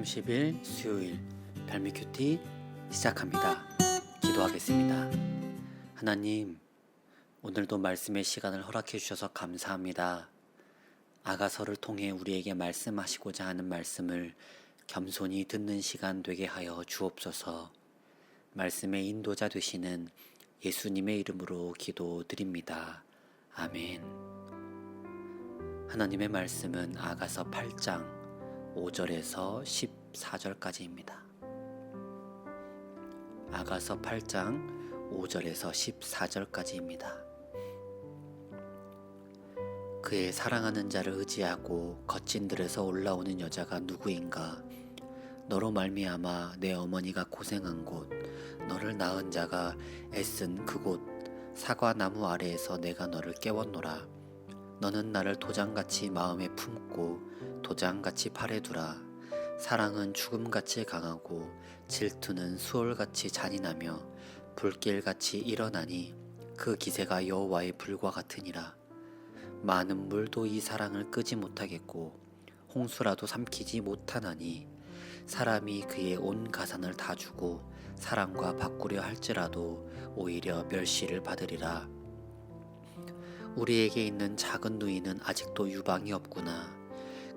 30일 수요일 별미 큐티 시작합니다. 기도하겠습니다. 하나님, 오늘도 말씀의 시간을 허락해 주셔서 감사합니다. 아가서를 통해 우리에게 말씀하시고자 하는 말씀을 겸손히 듣는 시간 되게 하여 주옵소서. 말씀의 인도자 되시는 예수님의 이름으로 기도드립니다. 아멘. 하나님의 말씀은 아가서 8장 5절에서 14절까지입니다. 아가서 8장 5절에서 14절까지입니다. 그의 사랑하는 자를 의지하고 거친 들에서 올라오는 여자가 누구인가? 너로 말미암아 내 어머니가 고생한 곳, 너를 낳은 자가 애쓴 그곳, 사과 나무 아래에서 내가 너를 깨웠노라. 너는 나를 도장같이 마음에 품고 도장같이 팔에 두라. 사랑은 죽음같이 강하고 질투는 수월같이 잔인하며 불길같이 일어나니 그 기세가 여호와의 불과 같으니라. 많은 물도 이 사랑을 끄지 못하겠고 홍수라도 삼키지 못하나니 사람이 그의 온 가산을 다 주고 사랑과 바꾸려 할지라도 오히려 멸시를 받으리라. 우리에게 있는 작은 누이는 아직도 유방이 없구나.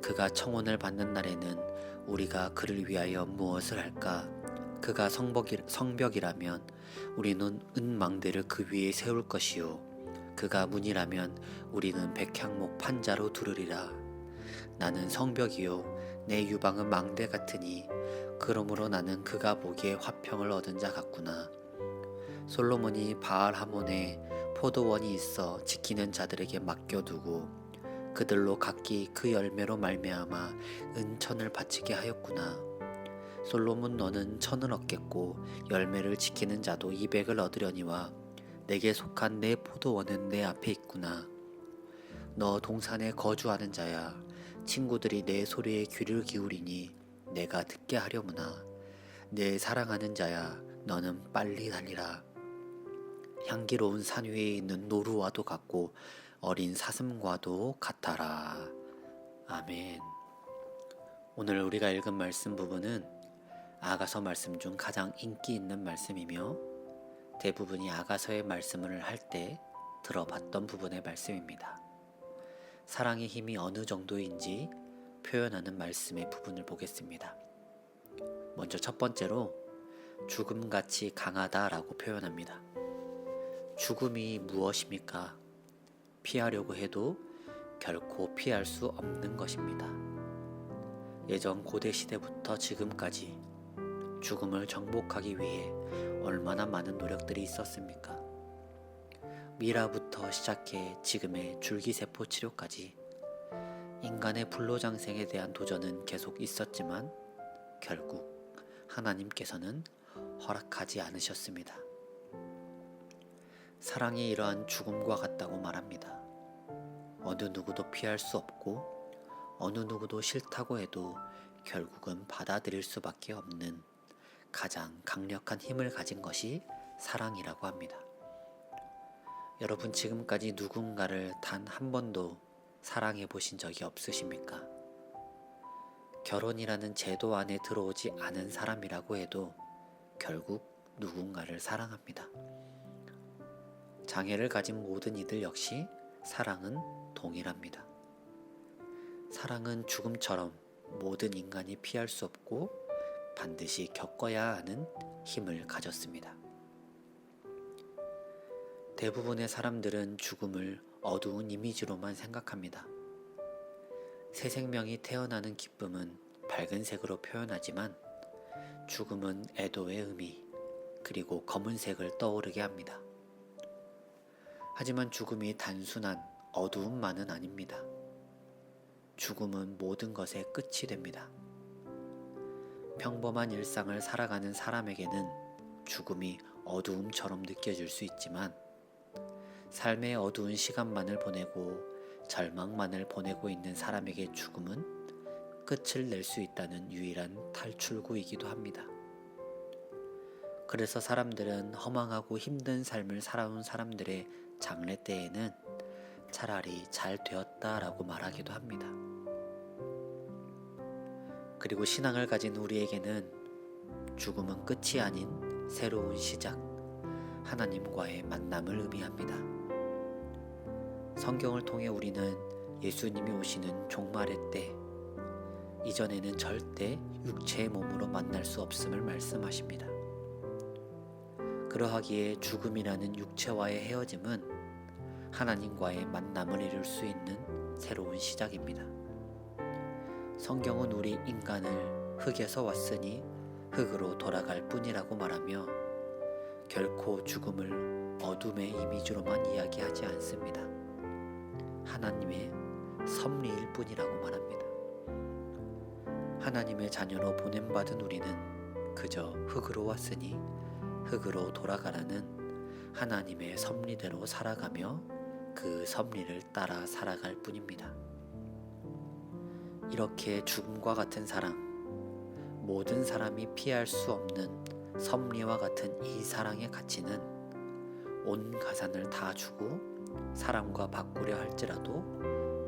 그가 청혼을 받는 날에는 우리가 그를 위하여 무엇을 할까? 그가 성벽이, 성벽이 라면 우리는 은망대를 그 위에 세울 것이요. 그가 문이라면 우리는 백향목 판자로 두르리라. 나는 성벽이요. 내 유방은 망대 같으니 그러므로 나는 그가 보기에 화평을 얻은 자 같구나. 솔로몬이 바알 하몬에 포도원이 있어 지키는 자들에게 맡겨두고 그들로 각기 그 열매로 말미암아 은천을 바치게 하였구나. 솔로몬 너는 천을 얻겠고 열매를 지키는 자도 이백을 얻으려니와 내게 속한 내 포도원은 내 앞에 있구나. 너 동산에 거주하는 자야. 친구들이 내 소리에 귀를 기울이니 내가 듣게 하려무나. 내 사랑하는 자야. 너는 빨리 달리라. 향기로운 산 위에 있는 노루와도 같고 어린 사슴과도 같아라. 아멘. 오늘 우리가 읽은 말씀 부분은 아가서 말씀 중 가장 인기 있는 말씀이며 대부분이 아가서의 말씀을 할 때 들어봤던 부분의 말씀입니다. 사랑의 힘이 어느 정도인지 표현하는 말씀의 부분을 보겠습니다. 먼저 첫 번째로 죽음같이 강하다라고 표현합니다. 죽음이 무엇입니까? 피하려고 해도 결코 피할 수 없는 것입니다. 예전 고대 시대부터 지금까지 죽음을 정복하기 위해 얼마나 많은 노력들이 있었습니까? 미라부터 시작해 지금의 줄기세포 치료까지 인간의 불로장생에 대한 도전은 계속 있었지만 결국 하나님께서는 허락하지 않으셨습니다. 사랑이 이러한 죽음과 같다고 말합니다. 어느 누구도 피할 수 없고 어느 누구도 싫다고 해도 결국은 받아들일 수밖에 없는 가장 강력한 힘을 가진 것이 사랑이라고 합니다. 여러분 지금까지 누군가를 단 한 번도 사랑해 보신 적이 없으십니까? 결혼이라는 제도 안에 들어오지 않은 사람이라고 해도 결국 누군가를 사랑합니다. 장애를 가진 모든 이들 역시 사랑은 동일합니다. 사랑은 죽음처럼 모든 인간이 피할 수 없고 반드시 겪어야 하는 힘을 가졌습니다. 대부분의 사람들은 죽음을 어두운 이미지로만 생각합니다. 새 생명이 태어나는 기쁨은 밝은 색으로 표현하지만 죽음은 애도의 의미 그리고 검은색을 떠오르게 합니다. 하지만 죽음이 단순한 어두움만은 아닙니다. 죽음은 모든 것의 끝이 됩니다. 평범한 일상을 살아가는 사람에게는 죽음이 어두움처럼 느껴질 수 있지만 삶의 어두운 시간만을 보내고 절망만을 보내고 있는 사람에게 죽음은 끝을 낼 수 있다는 유일한 탈출구이기도 합니다. 그래서 사람들은 허망하고 힘든 삶을 살아온 사람들의 장례 때에는 차라리 잘 되었다라고 말하기도 합니다. 그리고 신앙을 가진 우리에게는 죽음은 끝이 아닌 새로운 시작, 하나님과의 만남을 의미합니다. 성경을 통해 우리는 예수님이 오시는 종말의 때, 이전에는 절대 육체의 몸으로 만날 수 없음을 말씀하십니다. 그러하기에 죽음이라는 육체와의 헤어짐은 하나님과의 만남을 이룰 수 있는 새로운 시작입니다. 성경은 우리 인간을 흙에서 왔으니 흙으로 돌아갈 뿐이라고 말하며 결코 죽음을 어둠의 이미지로만 이야기하지 않습니다. 하나님의 섭리일 뿐이라고 말합니다. 하나님의 자녀로 보냄받은 우리는 그저 흙으로 왔으니 흙으로 돌아가라는 하나님의 섭리대로 살아가며 그 섭리를 따라 살아갈 뿐입니다. 이렇게 죽음과 같은 사랑, 모든 사람이 피할 수 없는 섭리와 같은 이 사랑의 가치는 온 가산을 다 주고 사람과 바꾸려 할지라도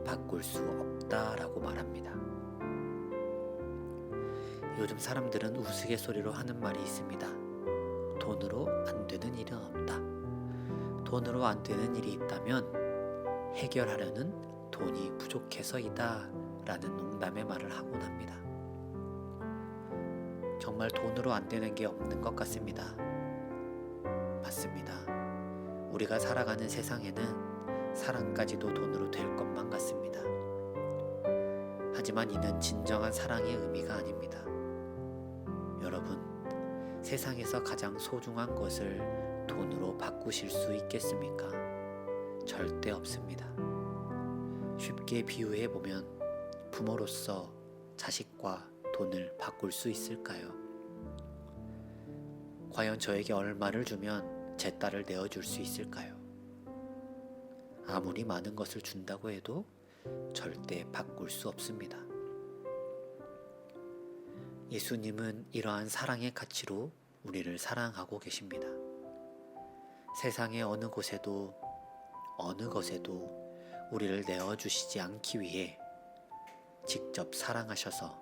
바꿀 수 없다라고 말합니다. 요즘 사람들은 우스갯소리로 하는 말이 있습니다. 돈으로 안 되는 일은 없다. 돈으로 안 되는 일이 있다면 해결하려는 돈이 부족해서이다. 라는 농담의 말을 하곤 합니다. 정말 돈으로 안 되는 게 없는 것 같습니다. 맞습니다. 우리가 살아가는 세상에는 사랑까지도 돈으로 될 것만 같습니다. 하지만 이는 진정한 사랑의 의미가 아닙니다. 여러분, 세상에서 가장 소중한 것을 돈으로 바꾸실 수 있겠습니까? 절대 없습니다. 쉽게 비유해 보면 부모로서 자식과 돈을 바꿀 수 있을까요? 과연 저에게 얼마를 주면 제 딸을 내어줄 수 있을까요? 아무리 많은 것을 준다고 해도 절대 바꿀 수 없습니다. 예수님은 이러한 사랑의 가치로 우리를 사랑하고 계십니다. 세상의 어느 곳에도 어느 것에도 우리를 내어주시지 않기 위해 직접 사랑하셔서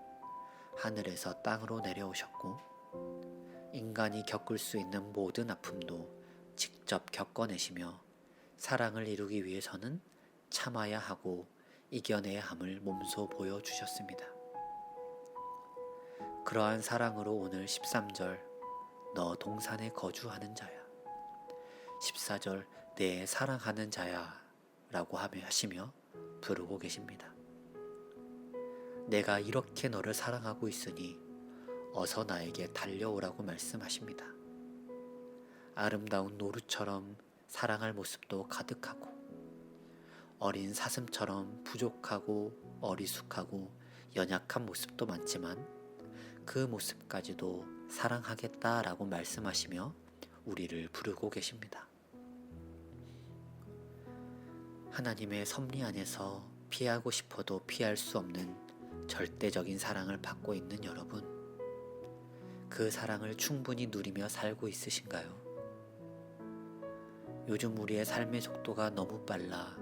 하늘에서 땅으로 내려오셨고 인간이 겪을 수 있는 모든 아픔도 직접 겪어내시며 사랑을 이루기 위해서는 참아야 하고 이겨내야 함을 몸소 보여주셨습니다. 그러한 사랑으로 오늘 13절 너 동산에 거주하는 자야 14절 내 사랑하는 자야 라고 하시며 부르고 계십니다. 내가 이렇게 너를 사랑하고 있으니 어서 나에게 달려오라고 말씀하십니다. 아름다운 노루처럼 사랑할 모습도 가득하고 어린 사슴처럼 부족하고 어리숙하고 연약한 모습도 많지만 그 모습까지도 사랑하겠다라고 말씀하시며 우리를 부르고 계십니다. 하나님의 섭리 안에서 피하고 싶어도 피할 수 없는 절대적인 사랑을 받고 있는 여러분, 그 사랑을 충분히 누리며 살고 있으신가요? 요즘 우리의 삶의 속도가 너무 빨라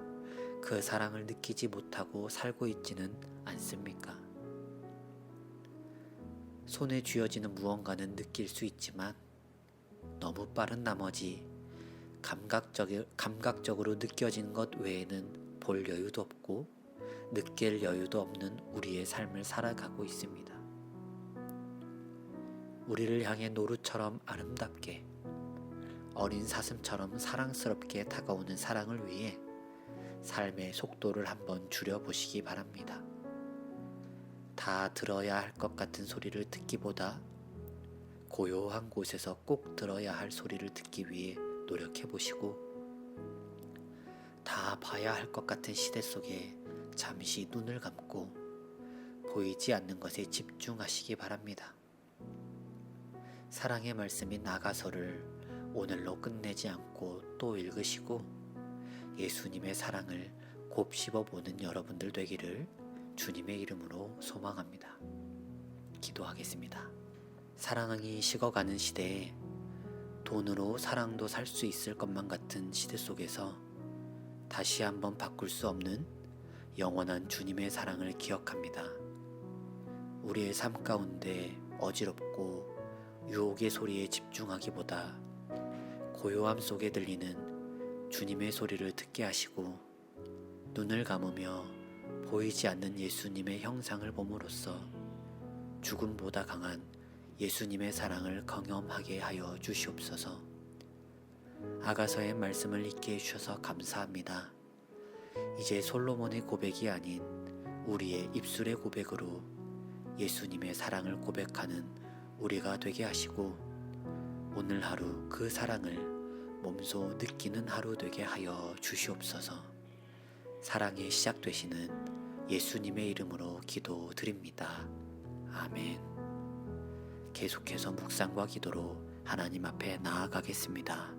그 사랑을 느끼지 못하고 살고 있지는 않습니까? 손에 쥐어지는 무언가는 느낄 수 있지만 너무 빠른 나머지 감각적, 감각적으로 느껴지는 것 외에는 볼 여유도 없고 느낄 여유도 없는 우리의 삶을 살아가고 있습니다. 우리를 향해 노루처럼 아름답게 어린 사슴처럼 사랑스럽게 다가오는 사랑을 위해 삶의 속도를 한번 줄여보시기 바랍니다. 다 들어야 할 것 같은 소리를 듣기보다 고요한 곳에서 꼭 들어야 할 소리를 듣기 위해 노력해 보시고 다 봐야 할 것 같은 시대 속에 잠시 눈을 감고 보이지 않는 것에 집중하시기 바랍니다. 사랑의 말씀인 나가서를 오늘로 끝내지 않고 또 읽으시고 예수님의 사랑을 곱씹어 보는 여러분들 되기를 주님의 이름으로 소망합니다. 기도하겠습니다. 사랑이 식어가는 시대에 돈으로 사랑도 살 수 있을 것만 같은 시대 속에서 다시 한번 바꿀 수 없는 영원한 주님의 사랑을 기억합니다. 우리의 삶 가운데 어지럽고 유혹의 소리에 집중하기보다 고요함 속에 들리는 주님의 소리를 듣게 하시고 눈을 감으며 보이지 않는 예수님의 형상을 봄으로써 죽음보다 강한 예수님의 사랑을 경험하게 하여 주시옵소서. 아가서의 말씀을 잊게 해주셔서 감사합니다. 이제 솔로몬의 고백이 아닌 우리의 입술의 고백으로 예수님의 사랑을 고백하는 우리가 되게 하시고 오늘 하루 그 사랑을 몸소 느끼는 하루 되게 하여 주시옵소서. 사랑의 시작 되시는 예수님의 이름으로 기도드립니다. 아멘. 계속해서 묵상과 기도로 하나님 앞에 나아가겠습니다.